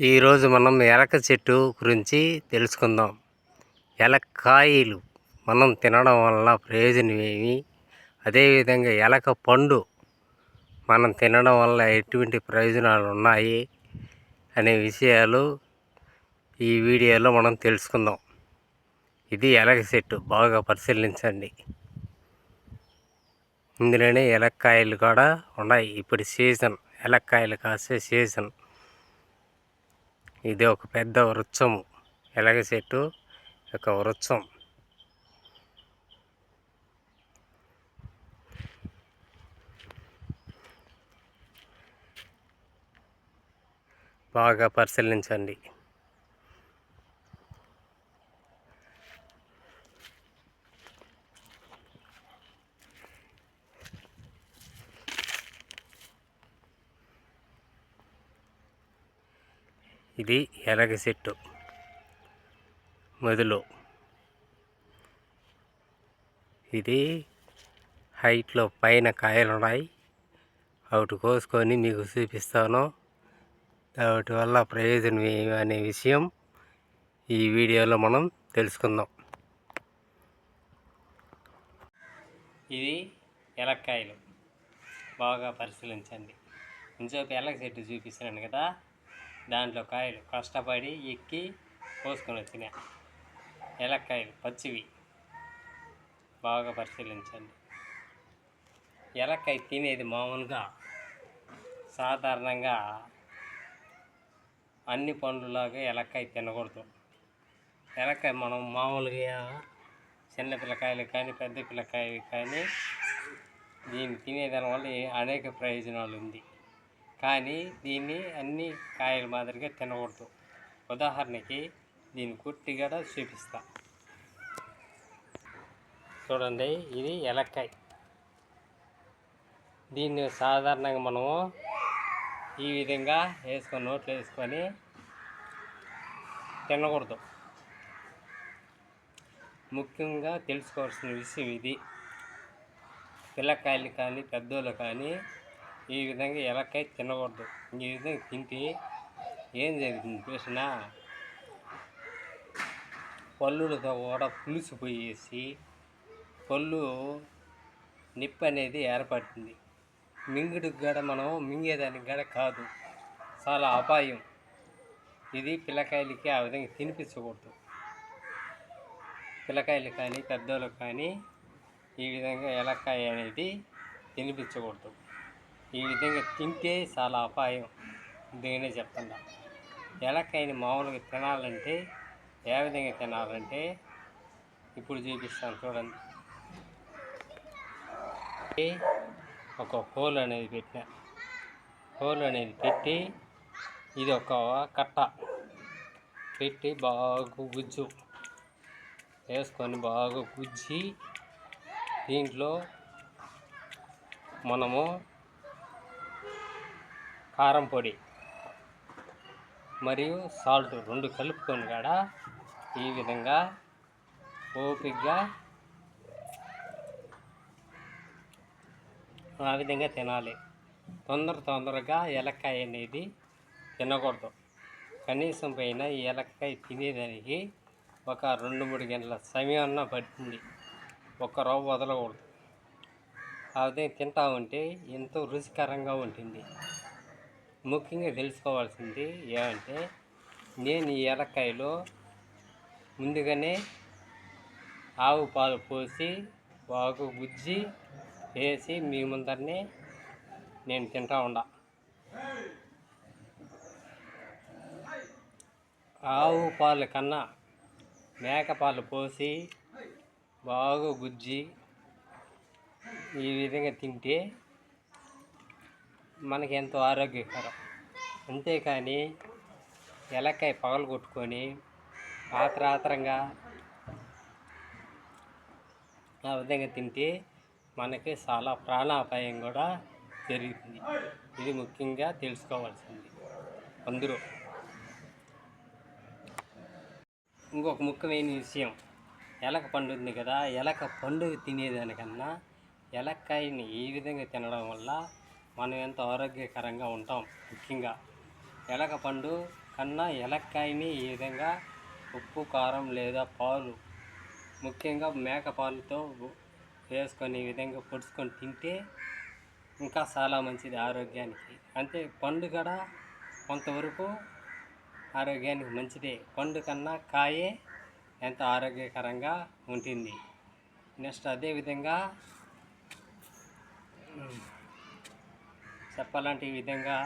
ఈరోజు మనం ఎలక చెట్టు గురించి తెలుసుకుందాం. ఎలక్కాయలు మనం తినడం వల్ల ప్రయోజనం ఏమి? అదేవిధంగా ఎలక పండు మనం తినడం వల్ల ఎటువంటి ప్రయోజనాలు ఉన్నాయి? అనే విషయాలు ఈ వీడియోలో మనం తెలుసుకుందాం. ఇది ఎలక చెట్టు బాగా పరిశీలించండి. ఇందులోనే ఎలక్కాయలు కూడా ఉన్నాయి. ఇప్పుడు సీజన్ ఎలక్కాయలు కాసే సీజన్. ఇది ఒక పెద్ద వృక్షము ఎలగ చెట్టు ఒక వృక్షం బాగా పరిశీలించండి. ఇది ఎలగ చెట్టు. మొదలు. ఇది హైట్లో పైన కాయలు ఉన్నాయి వాటి కోసుకొని మీకు చూపిస్తాను. వాటి వల్ల ప్రయోజనం ఏమి అనే విషయం ఈ వీడియోలో మనం తెలుసుకుందాం. ఇది ఎలక్కాయలు. బాగా పరిశీలించండి. ఇంకొక ఎలక చెట్టు చూపిస్తున్నాను కదా. దాంట్లో కాయలు కష్టపడి ఎక్కి కోసుకొని వచ్చినాయి ఎలక్కాయలు పచ్చివి. బాగా పరిశీలించండి. ఎలక్కాయ తినేది మామూలుగా సాధారణంగా అన్ని పండ్లలాగా ఎలక్కాయ తినకూడదు. ఎలక్కాయ మనం మామూలుగా చిన్న పిల్లకాయలు కానీ పెద్ద పిల్లకాయలు కానీ దీన్ని తినేదాని వల్ల అనేక ప్రయోజనాలు ఉంది కానీ దీన్ని అన్ని కాయల మాదిరిగా తినకూడదు. ఉదాహరణకి దీన్ని కుట్టి కూడా చూపిస్తా. చూడండి ఇది ఎలక్కాయ. దీన్ని సాధారణంగా మనము ఈ విధంగా వేసుకొని నోట్లో వేసుకొని తినకూడదు. ముఖ్యంగా తెలుసుకోవాల్సిన విషయం ఇది. పిల్లకాయలు కానీ పెద్దోళ్ళు కానీ ఈ విధంగా ఎలక్కాయ తినకూడదు. ఈ విధంగా తింటే ఏం జరుగుతుంది ప్రశ్న పళ్ళులతో కూడా పులుసు పోయేసి పళ్ళు నిప్పు అనేది ఏర్పడుతుంది. మింగుడికి కూడా మనం మింగేదానికి కూడా కాదు. చాలా అపాయం. ఇది పిల్లకాయలకి ఆ విధంగా తినిపించకూడదు. పిల్లకాయలు కానీ పెద్దోళ్ళకి కానీ ఈ విధంగా ఎలక్కాయ అనేది తినిపించకూడదు. ఈ విధంగా తింటే చాలా అపాయం దేనే చెప్తున్నా. ఎలక్కాయని మామూలుగా తినాలంటే ఏ విధంగా తినాలంటే ఇప్పుడు చూపిస్తాను చూడండి. ఒక హోల్ అనేది పెట్టిన. హోల్ అనేది పెట్టి ఇది ఒక కట్ట పెట్టి బాగా గుజ్జు వేసుకొని బాగా గుజ్జి దీంట్లో మనము కారం పొడి మరియు సాల్ట్ రెండు కలుపుకొని కూడా ఈ విధంగా ఓపిక్గా ఆ విధంగా తినాలి. తొందర తొందరగా ఎలక్కాయ అనేది తినకూడదు. కనీసం పైన ఈ ఎలక్కాయ తినేదానికి ఒక రెండు మూడు గంటల సమయం పడుతుంది. ఒక్క రవ్వ వదలకూడదు. ఆ విధంగా తింటా ఉంటే ఎంతో రుచికరంగా ఉంటుంది. ముఖ్యంగా తెలుసుకోవాల్సింది ఏమంటే నేను ఈ ఎర్రకాయలో ముందుగానే ఆవు పాలు పోసి బాగు గుజ్జి వేసి మీ ముందరనే నేను తింటా ఉండా. ఆవు పాలు కన్నా మేక పాలు పోసి బాగా గుజ్జి ఈ విధంగా తింటే మనకి ఎంతో ఆరోగ్యకరం. అంతేకాని ఎలక్కాయ పగలు కొట్టుకొని ఆత్రాత్రంగా ఆ విధంగా తింటే మనకి చాలా ప్రాణాపాయం కూడా జరుగుతుంది ఇది ముఖ్యంగా తెలుసుకోవాల్సింది. అందరూ ఇంకొక ముఖ్యమైన విషయం. ఎలక పండు ఉంది కదా ఎలక పండు తినేదానికన్నా ఎలక్కాయని ఈ విధంగా తినడం వల్ల మనం ఎంత ఆరోగ్యకరంగా ఉంటాం ముఖ్యంగా ఎలక పండు కన్నా ఎలక్కాయని ఈ విధంగా ఉప్పు కారం లేదా పాలు ముఖ్యంగా మేక పాలతో వేసుకొని ఈ విధంగా పొడుచుకొని తింటే ఇంకా చాలా మంచిది ఆరోగ్యానికి. అంటే పండు కూడా కొంతవరకు ఆరోగ్యానికి మంచిదే. పండు కన్నా కాయే ఎంత ఆరోగ్యకరంగా ఉంటుంది. నెక్స్ట్ అదేవిధంగా చెప్పాలంటే ఈ విధంగా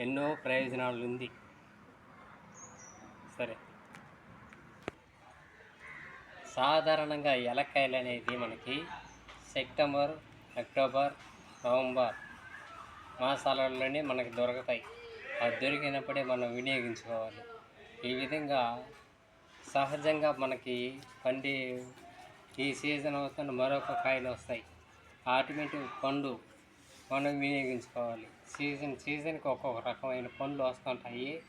ఎన్నో ప్రయోజనాలు ఉంది. సరే. సాధారణంగా ఎలక్కాయలు అనేది మనకి సెప్టెంబర్ అక్టోబర్ నవంబర్ మాసాలలోనే మనకి దొరుకుతాయి. అది దొరికినప్పుడే మనం వినియోగించుకోవాలి. ఈ విధంగా సహజంగా మనకి పండే ఈ సీజన్ వస్తున్న మరొక కాయలు వస్తాయి. ఆటోమేటిక్ పండు మనం వినియోగించుకోవాలి. సీజన్ సీజన్కి ఒక్కొక్క రకమైన పండ్లు వస్తుంటాయి.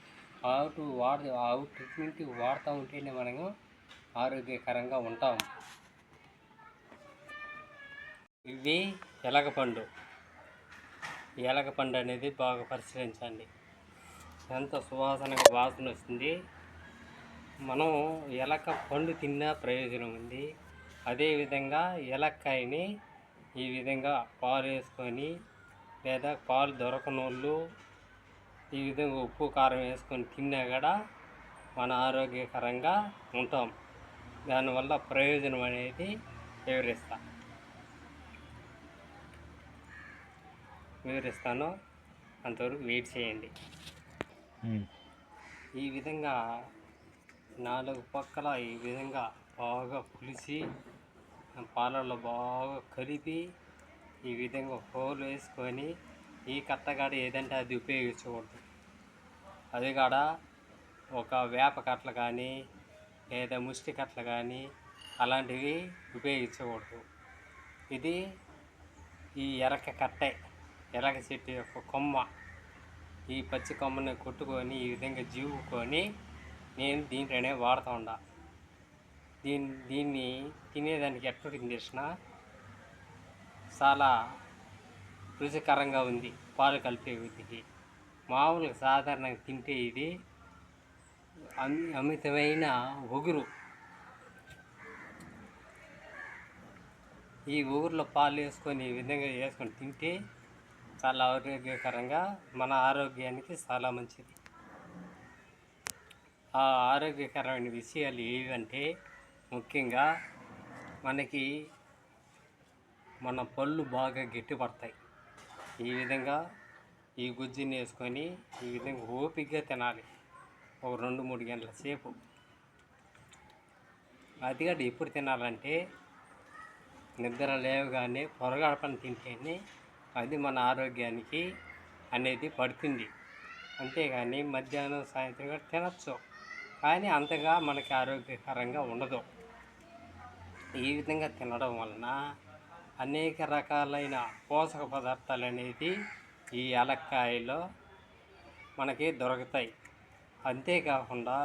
అవుట్ వాడ అవుట్ ట్రీట్మెంట్ వాడుతూ ఉంటేనే మనము ఆరోగ్యకరంగా ఉంటాం. ఇవి ఎలగపండు. ఎలగపండు అనేది బాగా పరిశీలించండి. ఎంత సువాసనగా వాసన వస్తుంది. మనం ఎలక పండు తిన్నా ప్రయోజనం ఉంది. అదేవిధంగా ఎలక్కాయని ఈ విధంగా పాలు వేసుకొని లేదా పాలు దొరకని వాళ్ళు ఈ విధంగా ఉప్పు కారం వేసుకొని తిన్నా కూడా మన ఆరోగ్యకరంగా ఉంటాం. దానివల్ల ప్రయోజనం అనేది వివరిస్తా వివరిస్తాను. అంతవరకు వెయిట్ చేయండి. ఈ విధంగా నాలుగు పక్కల ఈ విధంగా బాగా పులిసి పాలల్లో బాగా కలిపి ఈ విధంగా హోల్ వేసుకొని ఈ కట్టగాడ ఏదంటే అది ఉపయోగించకూడదు. అది కాడ ఒక వేప కట్టలు కానీ లేదా ముష్టి కట్టలు కానీ అలాంటివి ఉపయోగించకూడదు. ఇది ఈ ఎరక కట్టే ఎరక చెట్టు యొక్క కొమ్మ. ఈ పచ్చి కొమ్మని కొట్టుకొని ఈ విధంగా జీవుకొని నేను దీంట్లోనే వాడుతూ ఉండా. దీన్ని దీన్ని తినేదానికి ఎట్లా తెలిసిన చాలా రుచికరంగా ఉంది పాలు కలిపే వృద్ధికి మామూలుగా సాధారణంగా తింటే ఇది అమితమైన ఒగురు. ఈ ఊరిలో పాలు వేసుకొని ఈ విధంగా వేసుకొని తింటే చాలా ఆరోగ్యకరంగా మన ఆరోగ్యానికి చాలా మంచిది. ఆ ఆరోగ్యకరమైన విషయాలు ఏవంటే ముఖ్యంగా మనకి మన పళ్ళు బాగా గట్టిపడతాయి ఈ విధంగా ఈ గుజ్జుని వేసుకొని ఈ విధంగా ఓపికగా తినాలి. ఒక రెండు మూడు గంటల సేపు. అది ఎప్పుడు తినాలంటే నిద్ర లేవగానే పొరగడపని తింటేనే అది మన ఆరోగ్యానికి అనేది పడుతుంది. అంతేగాని మధ్యాహ్నం సాయంత్రం కూడా తినచ్చు. కానీ అంతగా మనకి ఆరోగ్యకరంగా ఉండదు. ఈ విధంగా తినడం వలన అనేక రకాలైన పోషక పదార్థాలు అనేది ఈ ఏలక్కాయలో మనకి దొరుకుతాయి. అంతేకాకుండా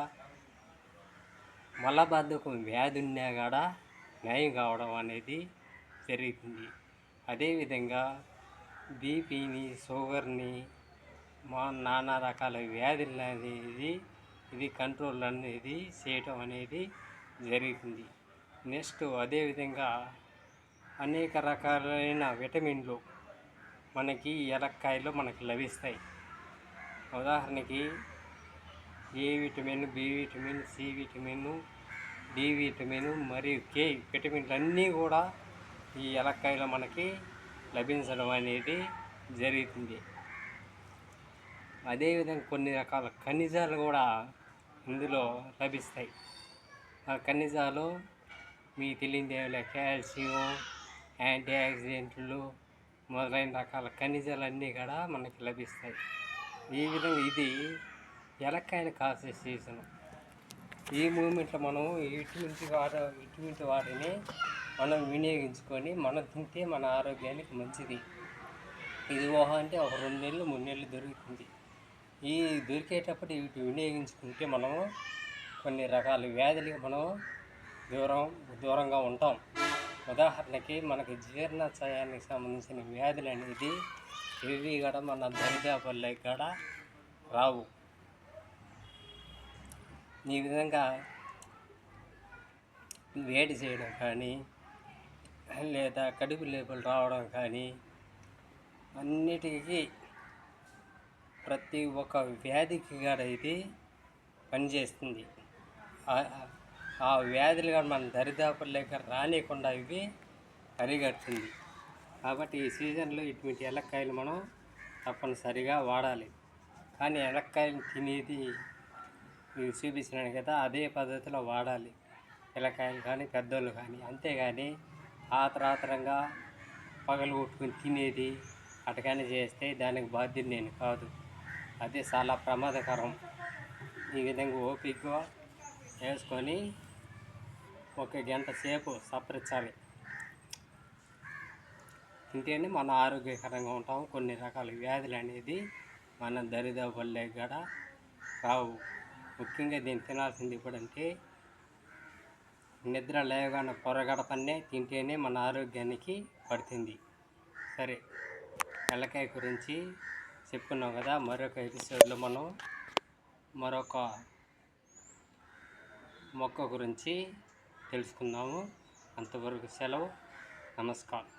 మలబద్ధకం వ్యాధి ఉన్నా కూడా నయం కావడం అనేది జరుగుతుంది. అదేవిధంగా బీపీని షుగర్ని మా నానా రకాల వ్యాధులు అనేది ఇది కంట్రోల్ అనేది చేయటం అనేది జరుగుతుంది. నెక్స్ట్ అదేవిధంగా అనేక రకాలైన విటమిన్లు మనకి ఎలక్కాయలో మనకి లభిస్తాయి. ఉదాహరణకి A vitamin B vitamin C vitamin D vitamin మరియు కే విటమిన్లు అన్నీ కూడా ఈ ఎలక్కాయలో మనకి లభించడం అనేది జరుగుతుంది. అదేవిధంగా కొన్ని రకాల ఖనిజాలు కూడా ఇందులో లభిస్తాయి. ఆ ఖనిజాలు మీ తెలియని దేవుల కాల్షియం యాంటీ ఆక్సిడెంట్లు మొదలైన రకాల ఖనిజాలన్నీ కూడా మనకి లభిస్తాయి. ఈ విధంగా ఇది ఎలక్కాయలు కాసే సీజన్. ఈ మూమెంట్లో మనం ఇటువంటి వాడ ఇటువంటి వాటిని మనం వినియోగించుకొని మనం తింటే మన ఆరోగ్యానికి మంచిది. ఇది ఊహ అంటే ఒక రెండు నెలలు మూడు నెలలు దొరుకుతుంది. ఈ దొరికేటప్పుడు వీటి వినియోగించుకుంటే మనము కొన్ని రకాల వ్యాధులు మనం దూరం దూరంగా ఉంటాం. ఉదాహరణకి మనకి జీర్ణాశయానికి సంబంధించిన వ్యాధులు అనేది ఇవి కూడా మన దరిదాపుల్లో కూడా రావు. ఈ విధంగా వేడి చేయడం కానీ లేదా కడుపు లేపులు రావడం కానీ అన్నిటికీ ప్రతి ఒక్క వ్యాధికి కూడా ఇది పనిచేస్తుంది. ఆ- వ్యాధులు కూడా మన దరిదాపులు లేక రానియకుండా ఇవి అరిగడుతుంది కాబట్టి ఈ సీజన్లో ఇటువంటి ఎలక్కాయలు మనం తప్పనిసరిగా వాడాలి. కానీ ఎలక్కాయలు తినేది మీకు చూపించినాను కదా అదే పద్ధతిలో వాడాలి. పిల్లకాయలు కానీ పెద్దోళ్ళు కానీ అంతేగాని ఆతరాతరంగా పగలు కొట్టుకుని తినేది అటకాని చేస్తే దానికి బాధ్యత నేను కాదు. అది చాలా ప్రమాదకరం. ఈ విధంగా ఓపికగా వేసుకొని ఒక గంట సేపు సపరించాలి తింటేనే మన ఆరోగ్యకరంగా ఉంటాం. కొన్ని రకాల వ్యాధులు అనేది మన దరిదాపుల్లే కూడా రావు. ముఖ్యంగా దీన్ని తినాల్సింది ఇప్పుడంటే నిద్ర లేవగానే పొరగడపన్నే తింటేనే మన ఆరోగ్యానికి పడుతుంది. సరే ఎల్లకాయ గురించి చెప్పుకున్నాం కదా మరొక ఎపిసోడ్లో మనం మరొక మొక్క గురించి తెలుసుకుందాము. అంతవరకు సెలవు. నమస్కారం.